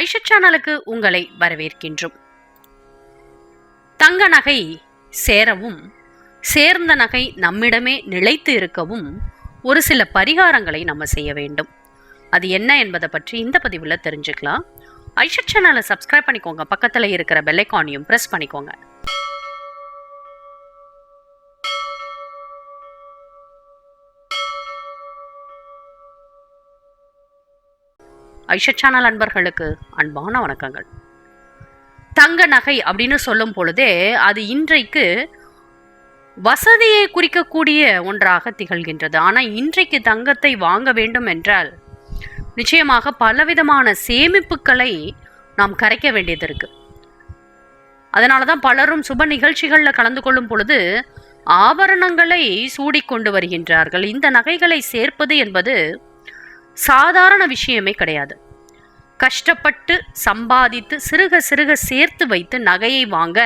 ஐஷா சேனலுக்கு உங்களை வரவேற்கின்றோம். தங்க நகை சேரவும் சேர்ந்த நகை நம்மிடமே நிலைத்து இருக்கவும் ஒரு சில பரிகாரங்களை நம்ம செய்ய வேண்டும். அது என்ன என்பதை பற்றி இந்த பதிவில் தெரிஞ்சுக்கலாம். ஐஷா சேனலை சப்ஸ்கிரைப் பண்ணிக்கோங்க. பக்கத்தில் இருக்கிற பெல்லைக்கானையும் ப்ரெஸ் பண்ணிக்கோங்க. ஐஷா சேனல் அன்பர்களுக்கு அன்பான வணக்கங்கள். தங்க நகை அப்படின்னு சொல்லும் பொழுதே அது இன்றைக்கு வசதியை குறிக்கக்கூடிய ஒன்றாக திகழ்கின்றது. ஆனால் இன்றைக்கு தங்கத்தை வாங்க வேண்டும் என்றால் நிச்சயமாக பலவிதமான சேமிப்புகளை நாம் கரைக்க வேண்டியது இருக்குது அதனால தான் பலரும் சுப நிகழ்ச்சிகளில் கலந்து கொள்ளும் பொழுது ஆபரணங்களை சூடிக்கொண்டு வருகின்றார்கள். இந்த நகைகளை சேர்ப்பது என்பது சாதாரண விஷயமே கிடையாது. கஷ்டப்பட்டு சம்பாதித்து சிறுக சிறுக சேர்த்து வைத்து நகையை வாங்க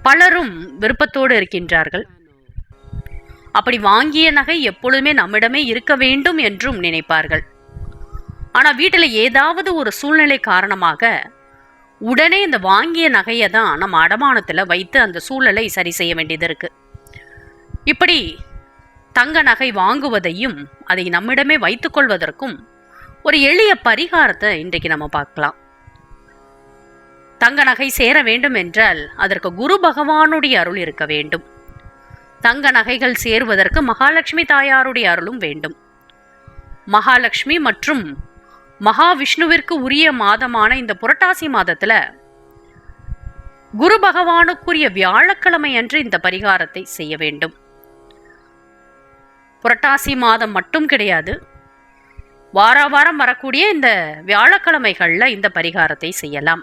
பலரும் விருப்பத்தோடு இருக்கின்றார்கள். அப்படி வாங்கிய நகை எப்பொழுதுமே நம்மிடமே இருக்க வேண்டும் என்றும் நினைப்பார்கள். ஆனால் வீட்டில் ஏதாவது ஒரு சூழ்நிலை காரணமாக உடனே இந்த வாங்கிய நகையை தான் நம்ம அடமானத்தில் வைத்து அந்த சூழலை சரி செய்ய வேண்டியது இருக்குது இப்படி தங்க நகை வாங்குவதையும் அதை நம்மிடமே வைத்துக்கொள்வதற்கும் ஒரு எளிய பரிகாரத்தை இன்றைக்கு நம்ம பார்க்கலாம். தங்க நகை சேர வேண்டும் என்றால் அதற்கு குரு பகவானுடைய அருள் இருக்க வேண்டும். தங்க நகைகள் சேருவதற்கு மகாலட்சுமி தாயாருடைய அருளும் வேண்டும். மகாலட்சுமி மற்றும் மகாவிஷ்ணுவிற்கு உரிய மாதமான இந்த புரட்டாசி மாதத்தில் குரு பகவானுக்குரிய வியாழக்கிழமை அன்று இந்த பரிகாரத்தை செய்ய வேண்டும். புரட்டாசி மாதம் மட்டும் கிடையாது. வார வாரம் வரக்கூடிய இந்த வியாழக்கிழமைகளில் இந்த பரிகாரத்தை செய்யலாம்.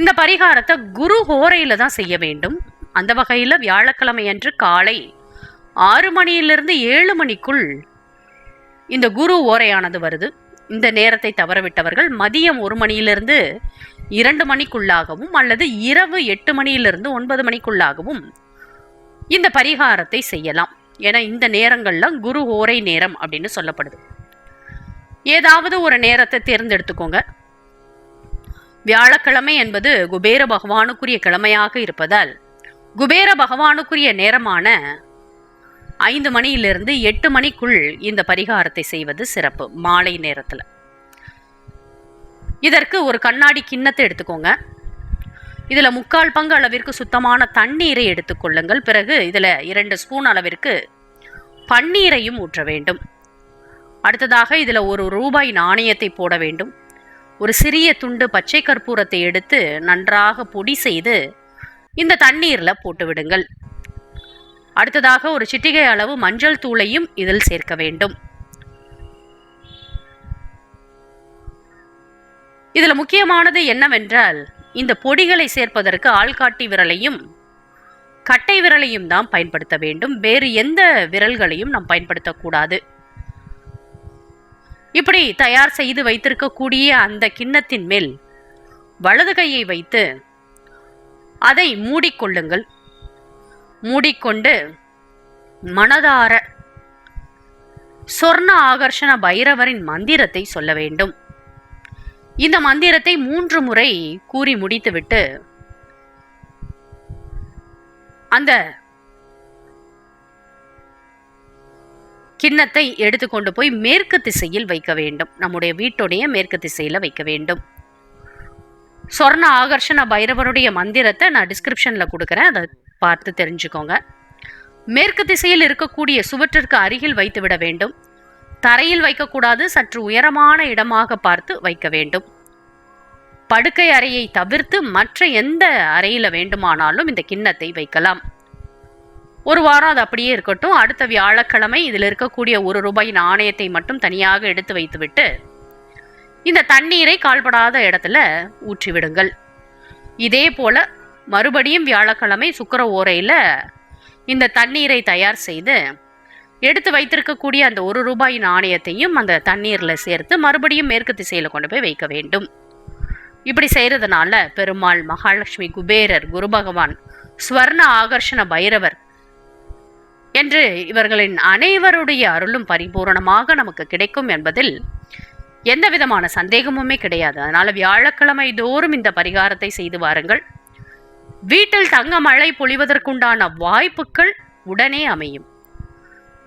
இந்த பரிகாரத்தை குரு ஹோரையில் தான் செய்ய வேண்டும். அந்த வகையில் வியாழக்கிழமை அன்று காலை ஆறு மணியிலிருந்து ஏழு மணிக்குள் இந்த குரு ஓரையானது வருது. இந்த நேரத்தை தவறவிட்டவர்கள் மதியம் ஒரு மணியிலிருந்து இரண்டு மணிக்குள்ளாகவும் அல்லது இரவு எட்டு மணியிலிருந்து ஒன்பது மணிக்குள்ளாகவும் இந்த பரிகாரத்தை செய்யலாம். ஏன்னா இந்த நேரங்கள்லாம் குரு ஓரை நேரம் அப்படின்னு சொல்லப்படுது. ஏதாவது ஒரு நேரத்தை தேர்ந்தெடுத்துக்கோங்க. வியாழக்கிழமை என்பது குபேர பகவானுக்குரிய கிழமையாக இருப்பதால் குபேர பகவானுக்குரிய நேரமான ஐந்து மணியிலிருந்து எட்டு மணிக்குள் இந்த பரிகாரத்தை செய்வது சிறப்பு மாலை நேரத்தில். இதற்கு ஒரு கண்ணாடி கிண்ணத்தை எடுத்துக்கோங்க. இதில் முக்கால் பங்கு அளவிற்கு சுத்தமான தண்ணீரை எடுத்துக்கொள்ளுங்கள் பிறகு இதில் இரண்டு ஸ்பூன் அளவிற்கு பன்னீரையும் ஊற்ற வேண்டும். அடுத்ததாக இதில் ஒரு ரூபாய் நாணயத்தை போட வேண்டும். ஒரு சிறிய துண்டு பச்சை கற்பூரத்தை எடுத்து நன்றாக பொடி செய்து இந்த தண்ணீரில் போட்டு விடுங்கள். அடுத்ததாக ஒரு சிட்டிகை அளவு மஞ்சள் தூளையும் இதில் சேர்க்க வேண்டும். இதில் முக்கியமானது என்னவென்றால் இந்த பொடிகளை சேர்ப்பதற்கு ஆள்காட்டி விரலையும் கட்டை விரலையும் தான் பயன்படுத்த வேண்டும். வேறு எந்த விரல்களையும் நாம் பயன்படுத்தக்கூடாது. இப்படி தயார் செய்து வைத்திருக்கக்கூடிய அந்த கிண்ணத்தின் மேல் வலது கையை வைத்து அதை மூடிக்கொள்ளுங்கள். மூடிக்கொண்டு மனதார சொர்ண ஆகர்ஷண பைரவரின் மந்திரத்தை சொல்ல வேண்டும். இந்த மந்திரத்தை மூன்று முறை கூறி முடித்துவிட்டு அந்த கிண்ணத்தை எடுத்துக்கொண்டு போய் மேற்கு திசையில் வைக்க வேண்டும். நம்முடைய வீட்டுடைய மேற்கு திசையில் வைக்க வேண்டும். சொர்ண ஆகர்ஷண பைரவனுடைய மந்திரத்தை நான் டிஸ்கிரிப்ஷனில் கொடுக்குறேன். அதை பார்த்து தெரிஞ்சுக்கோங்க. மேற்கு திசையில் இருக்கக்கூடிய சுவற்றிற்கு அருகில் வைத்துவிட வேண்டும். தரையில் வைக்கக்கூடாது சற்று உயரமான இடமாக பார்த்து வைக்க வேண்டும். படுக்கை அறையை தவிர்த்து மற்ற எந்த அறையில் வேண்டுமானாலும் இந்த கிண்ணத்தை வைக்கலாம். ஒரு வாரம் அது அப்படியே இருக்கட்டும். அடுத்த வியாழக்கிழமை இதில் இருக்கக்கூடிய ஒரு ரூபாய் நாணயத்தை மட்டும் தனியாக எடுத்து வைத்துவிட்டு இந்த தண்ணீரை கால்படாத இடத்துல ஊற்றிவிடுங்கள் இதே போல மறுபடியும் வியாழக்கிழமை சுக்கர ஓரையில் இந்த தண்ணீரை தயார் செய்து எடுத்து வைத்திருக்கக்கூடிய அந்த ஒரு ரூபாய் நாணயத்தையும் அந்த தண்ணீரில் சேர்த்து மறுபடியும் மேற்கு திசையில் கொண்டு போய் வைக்க வேண்டும். இப்படி செய்கிறதுனால பெருமாள் மகாலட்சுமி குபேரர் குரு பகவான் ஸ்வர்ண ஆகர்ஷண பைரவர் என்று இவர்களின் அனைவருடைய அருளும் பரிபூரணமாக நமக்கு கிடைக்கும் என்பதில் எந்த விதமான சந்தேகமுமே கிடையாது. அதனால் வியாழக்கிழமை தோறும் இந்த பரிகாரத்தை செய்து வாருங்கள். வீட்டில் தங்க மழை பொழிவதற்குண்டான வாய்ப்புகள் உடனே அமையும்.